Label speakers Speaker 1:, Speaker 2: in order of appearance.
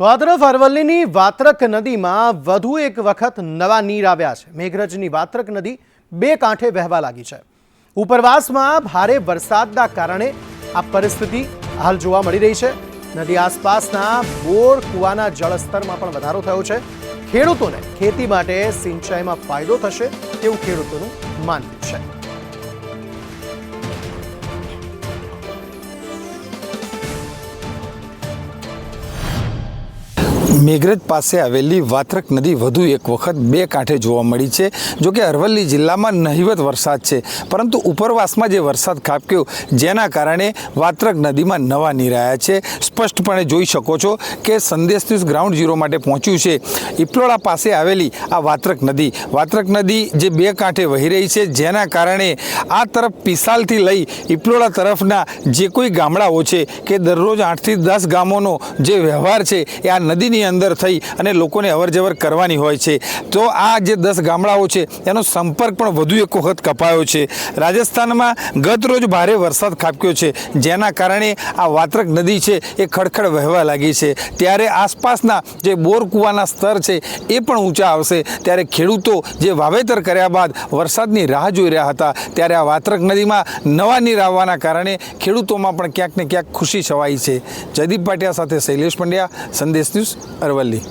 Speaker 1: આ અરવલ્લીની વાત્રક નદીમાં વધુ એક વખત નવા નીર આવ્યા છે. મેઘરજની વાત્રક નદી બે કાંઠે વહેવા લાગી છે. ઉપરવાસમાં ભારે વરસાદના કારણે આ પરિસ્થિતિ હાલ જોવા મળી રહી છે. નદી આસપાસના બોર, કૂવાના જળસ્તરમાં પણ વધારો થયો છે. ખેડૂતોને ખેતી માટે સિંચાઈમાં ફાયદો થશે તેવું ખેડૂતોનું માનવું છે.
Speaker 2: મેઘરજ પાસે આવેલી વાત્રક નદી વધુ એક વખત બે કાંઠે જોવા મળી છે, જો કે અરવલ્લી જિલ્લામાં નહિવત વરસાદ છે. પરંતુ ઉપરવાસમાં જે વરસાદ ખાબક્યો, જેના કારણે વાત્રક નદીમાં નવા નીરાયા છે. સ્પષ્ટપણે જોઈ શકો છો કે સંદેશ ન્યૂઝ ગ્રાઉન્ડ ઝીરો માટે પહોંચ્યું છે. ઇપલોડા પાસે આવેલી આ વાત્રક નદી વાત્રક નદી જે બે કાંઠે વહી રહી છે, જેના કારણે આ તરફ પિસાલથી લઈ ઇપલોડા તરફના જે કોઈ ગામડાઓ છે, કે દરરોજ આઠથી દસ ગામોનો જે વ્યવહાર છે, એ આ નદીની અંદર થઈ અને લોકોને અવરજવર કરવાની હોય છે. તો આ જે દસ ગામડાઓ છે, એનો સંપર્ક પણ વધુ એક વખત કપાયો છે. રાજસ્થાનમાં ગત રોજ ભારે વરસાદ ખાબક્યો છે. જેના કારણે આ વાત્રક નદી છે, એ ખડખડ વહેવા લાગી છે. ત્યારે આસપાસના જે બોર કૂવાના સ્તર છે, એ પણ ઊંચા આવશે. ત્યારે ખેડૂતો જે વાવેતર કર્યા બાદ વરસાદની રાહ જોઈ રહ્યા હતા. ત્યારે આ વાત્રક નદીમાં નવા નીર આવવાના કારણે ખેડૂતોમાં પણ ક્યાંક ને ક્યાંક ખુશી છવાઈ છે. જયદીપ પાટિયા સાથે શૈલેષ પંડ્યા, સંદેશ ન્યૂઝ અરવલ્લી